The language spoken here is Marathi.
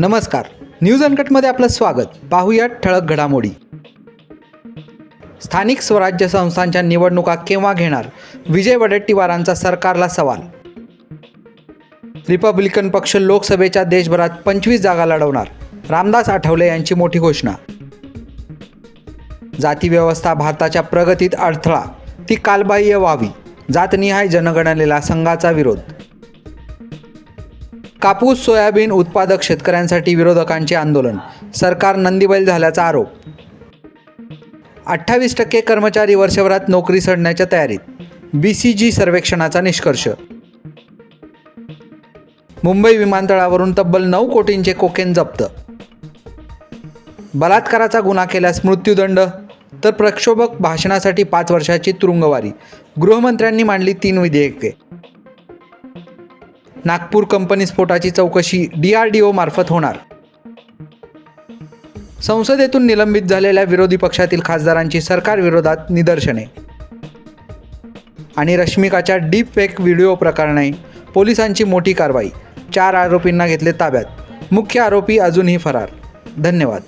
नमस्कार. न्यूज अनकटमध्ये आपलं स्वागत. पाहूयात ठळक घडामोडी. स्थानिक स्वराज्य संस्थांच्या निवडणुका केव्हा घेणार? विजय वडेट्टीवारांचा सरकारला सवाल. रिपब्लिकन पक्ष लोकसभेच्या देशभरात पंचवीस जागा लढवणार. रामदास आठवले यांची मोठी घोषणा. जाती व्यवस्था भारताच्या प्रगतीत अडथळा. ती कालबाह्य व्हावी. जातनिहाय जनगणनेला संघाचा विरोध. कापूस सोयाबीन उत्पादक शेतकऱ्यांसाठी विरोधकांचे आंदोलन. सरकार नंदीबैल झाल्याचा आरोप. अठ्ठावीस टक्के कर्मचारी वर्षभरात नोकरी सोडण्याच्या तयारीत. बी सी जी सर्वेक्षणाचा निष्कर्ष. मुंबई विमानतळावरून तब्बल नऊ कोटींचे कोकेन जप्त. बलात्काराचा गुन्हा केल्यास मृत्यूदंड तर प्रक्षोभक भाषणासाठी पाच वर्षाची तुरुंगवारी. गृहमंत्र्यांनी मांडली तीन विधेयके. नागपूर कंपनी स्फोटाची चौकशी डी आर डी ओमार्फत मार्फत होणार. संसदेतून निलंबित झालेल्या विरोधी पक्षातील खासदारांची सरकारविरोधात निदर्शने. आणि रश्मिकाच्या डीप फेक व्हिडिओ प्रकरणे पोलिसांची मोठी कारवाई चार आरोपींना घेतले ताब्यात. मुख्य आरोपी अजूनही फरार. धन्यवाद.